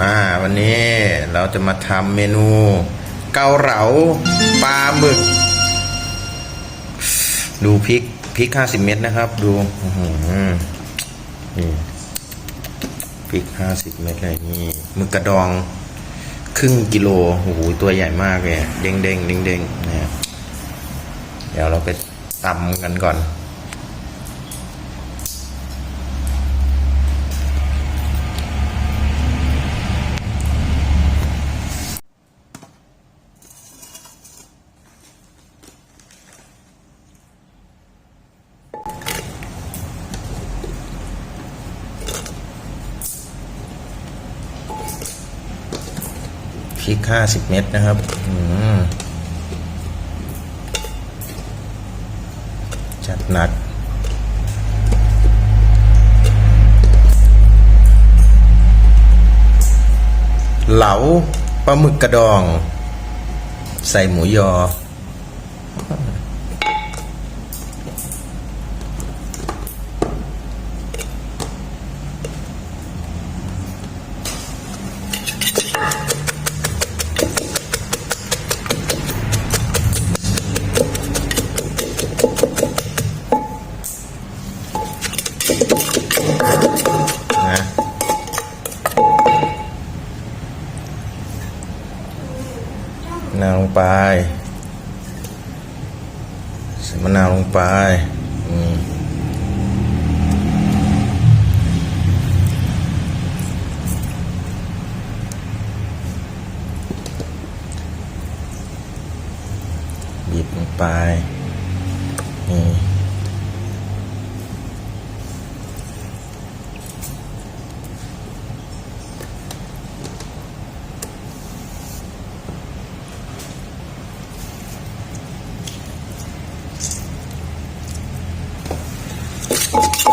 มาวันนี้เราจะมาทำเมนู เกาเหลาปลาหมึก ดูพริกพริก50เม็ดนะครับ ดูนี่พริก50เม็ดเลยนี่หมึกกระดอง ครึ่งกิโลโอ้โหตัวใหญ่มากเลยเด้งเด้งเด้งเด้งๆนะครับเดี๋ยวเราไปตำกันก่อน พริก50เม็ดนะครับจัดหนักเหลาปลาหมึกกระดอง ใส่หมูยอ นะมะนาวลงไปใส่มะนาวลงไปอืมบีบลงไปนี่ น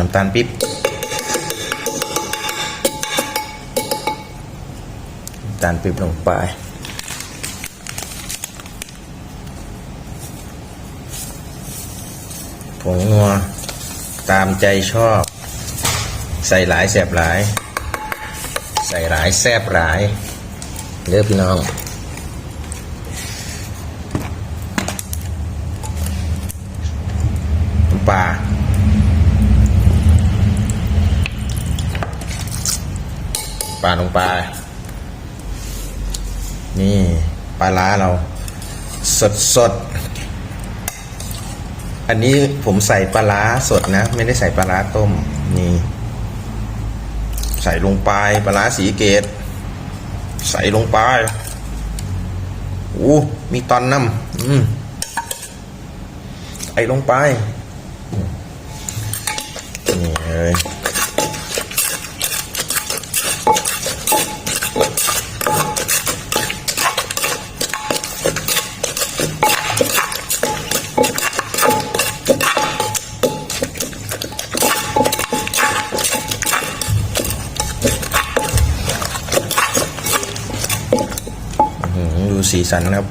้ำตาลปิ๊บน้ำตาลปิ๊บลงไป ผงนัว ตามใจชอบ ใส่หลายแสบหลาย ใส่หลายแซบหลายเด้อพี่น้องปลาปลาลงไปนี่ปลาล้าเรา สดสด อันนี้ผมใส่ปลาล้าสดนะ ไม่ได้ใส่ปลาล้าต้มนี่ ใส่ลงไปปลาล้าสีเกต ใส่ลงไปโอ้มีตอนน้ำอืมใส่ลงไปนี่เลย สันครับ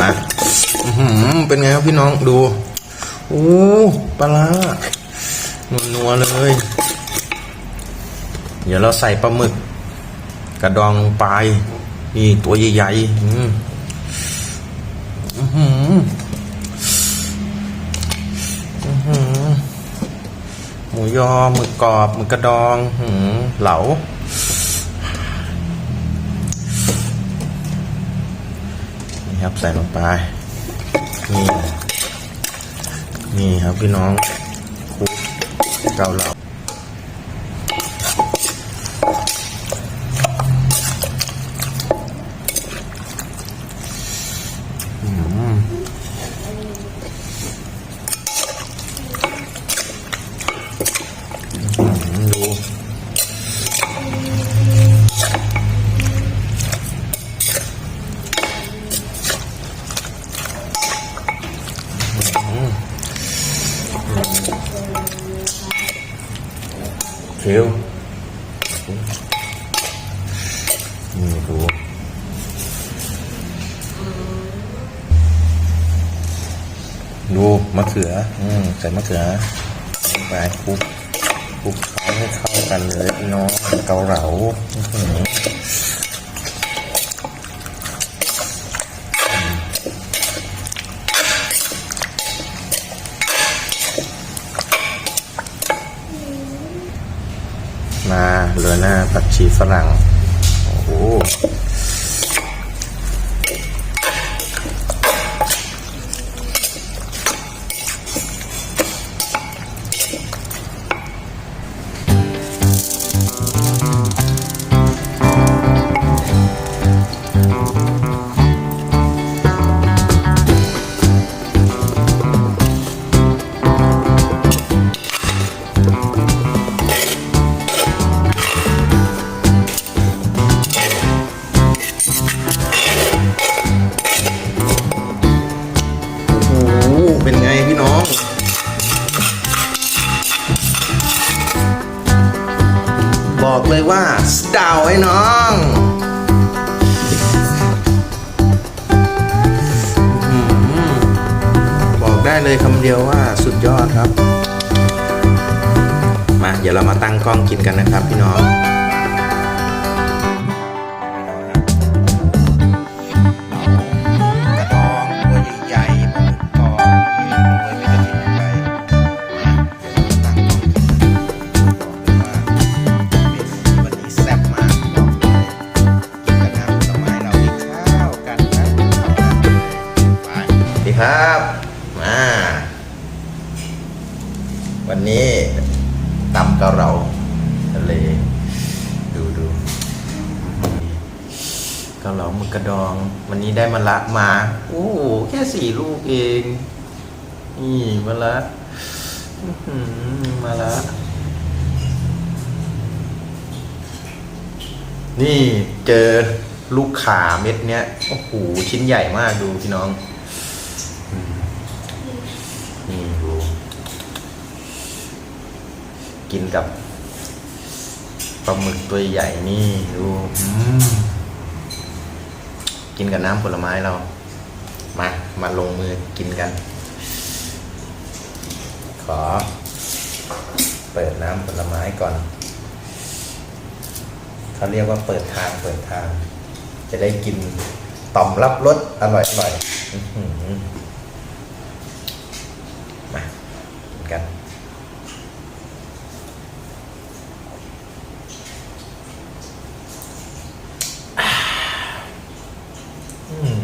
นะอื้อหือเป็นไงครับพี่น้องดู โอ้ปลาร้านัวๆเลย เดี๋ยวเราใส่ปลาหมึก กระดองลงไป นี่ตัวใหญ่ๆอืมอื้อ มูยอหมึกกรอบหมึกกระดองหืมเหลา นี่ครับใส่ลงไป นี่ นี่ครับพี่น้องคุกเกาเหลา ใส่มะเขือไปคลุกคลุกเคล้าให้เข้ากันเลยน้องเกาเหลามาเหลือหน้าผักชีฝรั่ง โอ้โห ว่าดาวไอ้น้องบอกได้เลยคำเดียวว่าสุดยอดครับ มา เดี๋ยวเรามาตั้งกล้องกินกันนะครับพี่น้อง ครับมาวันนี้ตำกาเหลาทะเลดูดูกาเหลาหมึกกระดอง วันนี้ได้มะละมาโอ้โหแค่สี่ลูกเองนี่มะละมะละ นี่เจอลูกขาเม็ดเนี้ย โอ้โห ชิ้นใหญ่มากดูพี่น้องอืมนี่ดู กินกับปลาหมึกตัวใหญ่นี่ดูอืมกินกับน้ำผลไม้เรา มา มาลงมือกินกัน ขอ เปิดน้ำผลไม้ก่อน เขาเรียกว่าเปิดทางเปิดทาง จะได้กินต่อมรับรสอร่อยอร่อยอื้อหือมากินกัน อืม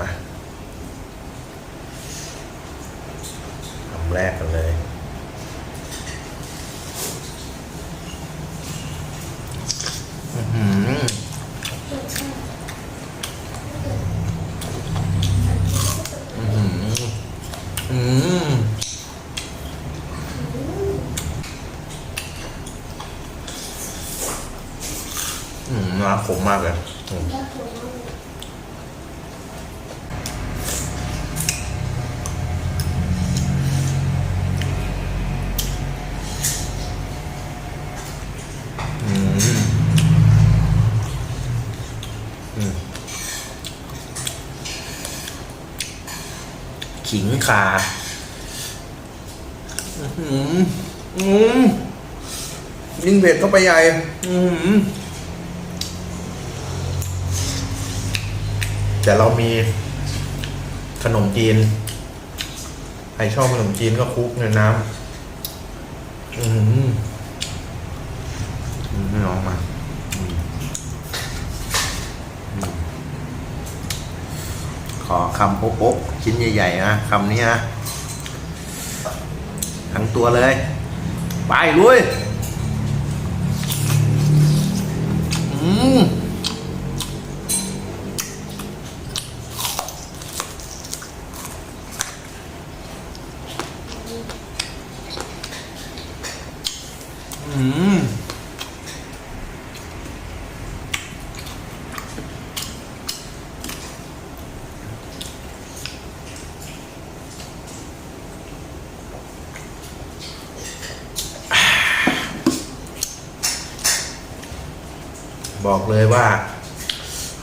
มาคำ แรกกันเลยอือหืออือหืออืมอืมน้ำขมมากเลย ขิงคาอื้อหืออืมยิ่งเผ็ดเข้าไปใหญ่ อือหือแต่เรามีขนมจีน ใครชอบขนมจีนก็คลุกในน้ำ อืมอืมไม่ลองมาอืมอืมขอคำโป๊ะๆ ชิ้นใหญ่ๆนะคำนี้นะทั้งตัวเลย ไปลุยอืม บอกเลยว่า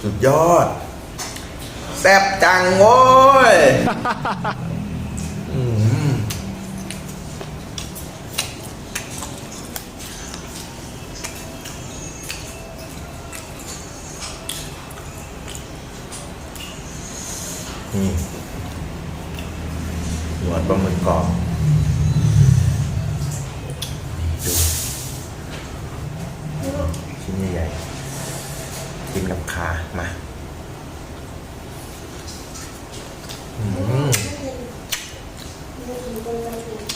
สุดยอด แซ่บจังโว้ยนี่หัวปลาหมึกกรอบดูชิ้นใหญ่ๆกินกับคามาอืม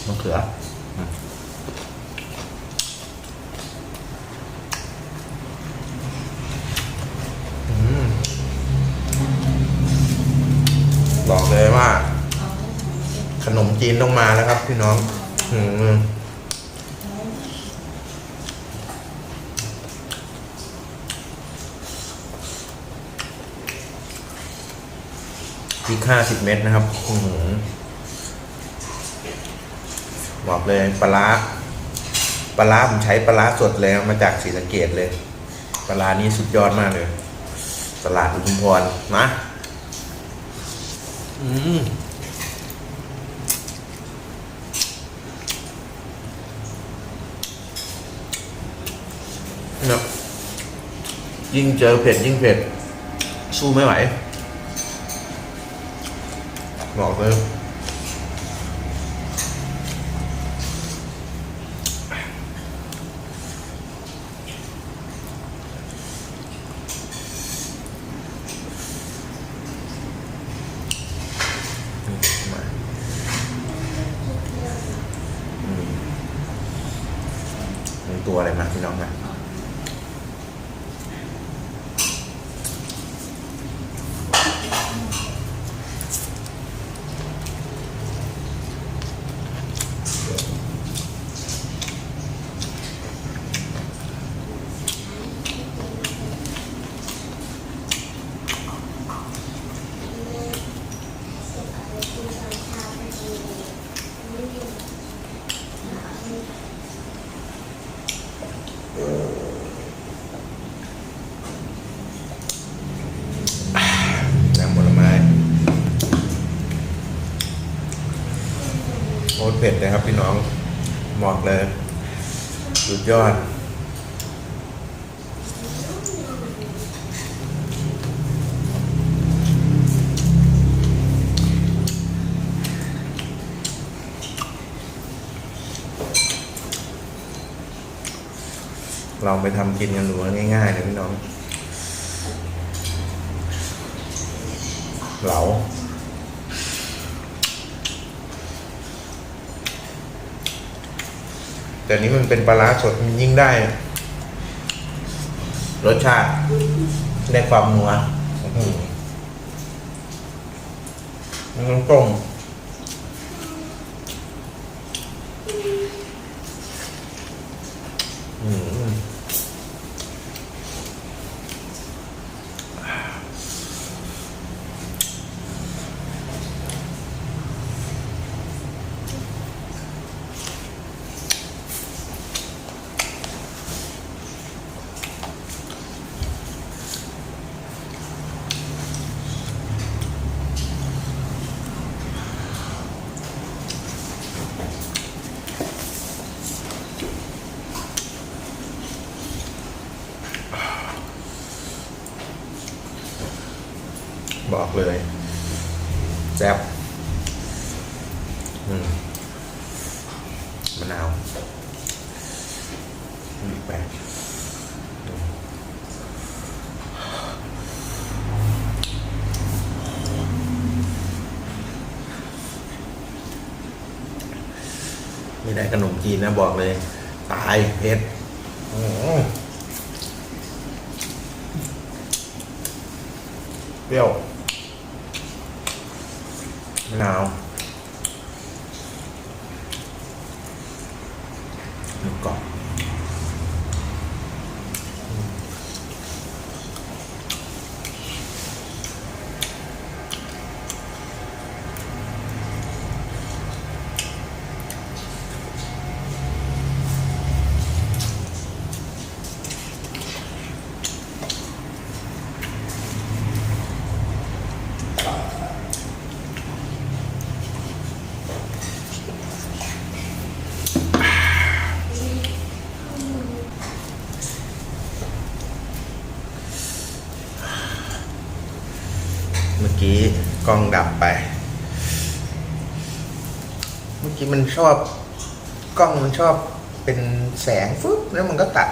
มะเขืออืมอืมบอกเลยว่า ขนมจีนต้องมาแล้วครับพี่น้องอืมพริก ห้าสิบเม็ดนะครับอื้อหือบอกเลยปลาร้าปลาร้าผมใช้ปลาร้าสดเลยมาจากศรีสะเกดเลยปลาร้านี้สุดยอดมากเลย ตลาดอุทุมพรมาอืมนะยิ่งเจอเผ็ดยิ่งเผ็ด สู้ไม่ไหว บอกเลยตัวอะไรมาพี่น้องนะ น้ำผลไม้โคตร เผ็ดเลยครับ พี่น้องบอกเลย สุดยอดเราไปทำกินกันดูง่ายๆเลยพี่น้อง เหลา แต่นี้มันเป็นปลาร้าสดมันยิ่งได้ รสชาติ ได้ความนัวอื้อหือมันต้องต้ม เลยแซ่บมะนาวบีบไปไม่ได้ขนมจีนนะบอกเลย ตายเผ็ดอืมเปรี้ยว ม กล้องดับไป เมื่อกี้มันชอบ กล้องมันชอบเป็นแสงฟึ๊บแล้วมันก็ตัด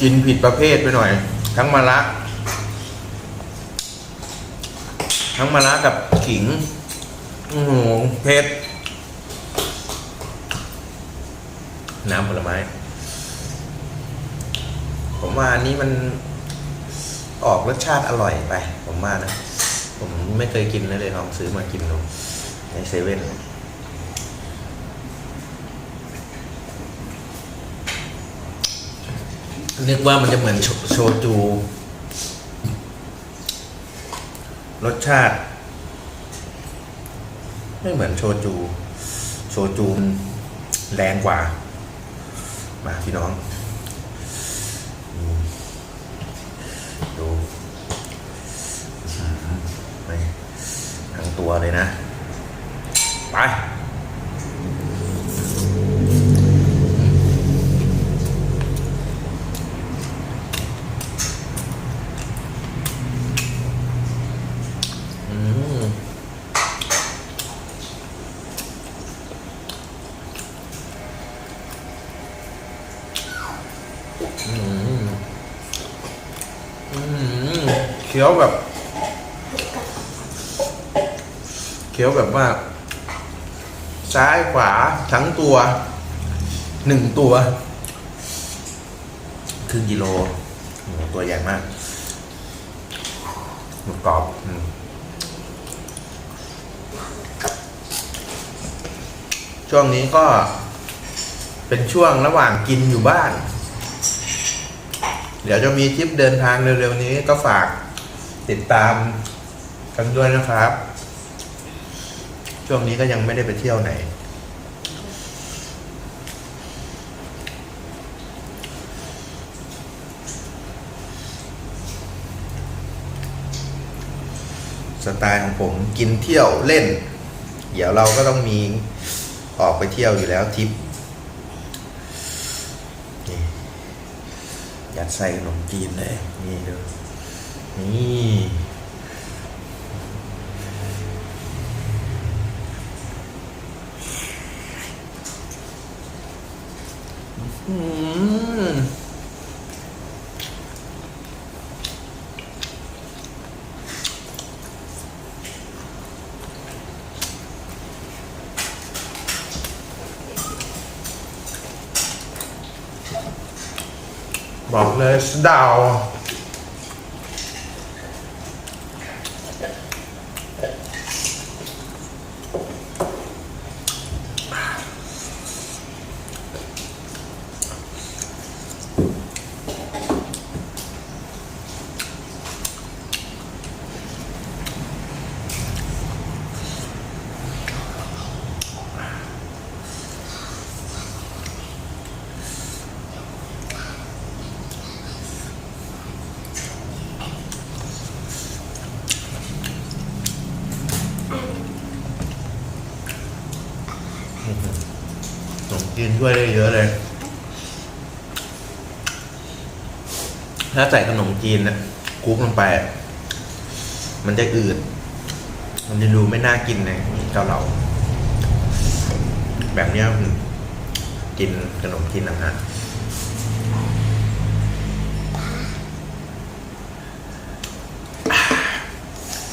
กินผิดประเภทไปหน่อย ทั้งมะระทั้งมะระกับขิงโอ้โหเผ็ดน้ำผลไม้ ผมว่าอันนี้มันออกรสชาติอร่อยไป ผมว่านะ ผมไม่เคยกินเลยลยลองซื้อมากินดูในเซเว่น นึกว่ามันจะเหมือนโชโชจู รสชาติ ไม่เหมือนโชจู โชจูแรงกว่า มาพี่น้อง ดูทั้งตัวเลยนะ ไป เคี้ยวแบบ เคี้ยวแบบว่า ซ้ายขวาทั้งตัวหนึ่งตัวครึ่งกิโลตัวใหญ่มากหมูกรอบช่วงนี้ก็เป็นช่วงระหว่างกินอยู่บ้าน เดี๋ยวจะมีทริปเดินทางเร็วๆนี้ก็ฝากติดตามกันด้วยนะครับ ช่วงนี้ก็ยังไม่ได้ไปเที่ยวไหน สไตล์ของผมกินเที่ยวเล่น เดี๋ยวเราก็ต้องมีออกไปเที่ยวอยู่แล้วทริปนี่ ยัด ใส่ขนมจีนเลย นี่ดู นี่อืม บอกเลยสะเดาว ขนมจีนช่วยได้เยอะเลย ถ้าใส่ขนมจีนนะคลุกลงไป มันจะอืด มันจะดูไม่น่ากินเลยเกาเหลาแบบเนี้ยกินขนมจีนนะฮะ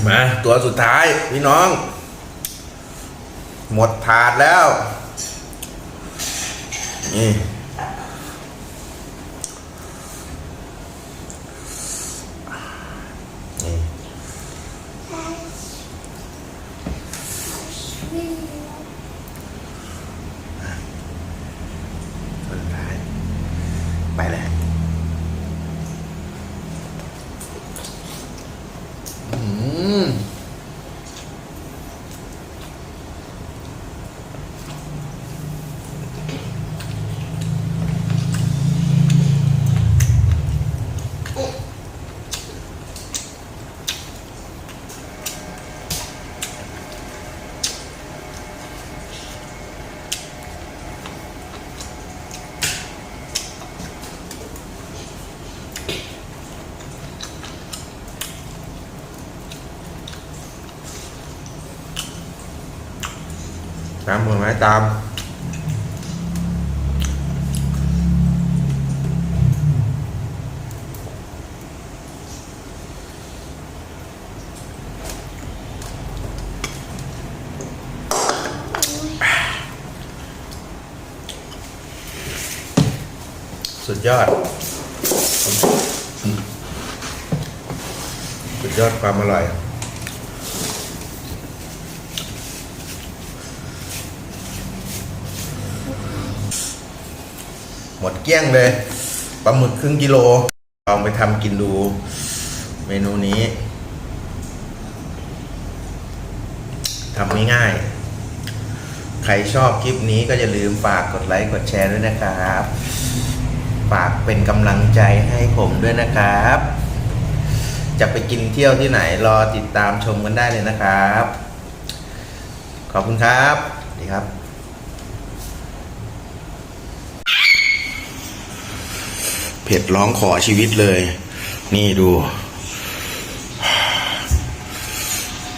มาตัวสุดท้าย พี่น้อง หมดถาดแล้ว นี่ ตามมือไหมตามสุดยอด สุดยอดความอร่อย หมดเกลี้ยงเลยปลาหมึกครึ่งกิโลลองไปทำกินดู เมนูนี้ทำง่ายๆ ใครชอบคลิปนี้ก็อย่าลืมฝากกดไลค์กดแชร์ด้วยนะครับ ฝากเป็นกำลังใจให้ผมด้วยนะครับ จะไปกินเที่ยวที่ไหนรอติดตามชมกันได้เลยนะครับ ขอบคุณครับสวัสดีครับ เผ็ดร้องขอชีวิตเลย นี่ดู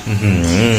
อือหือ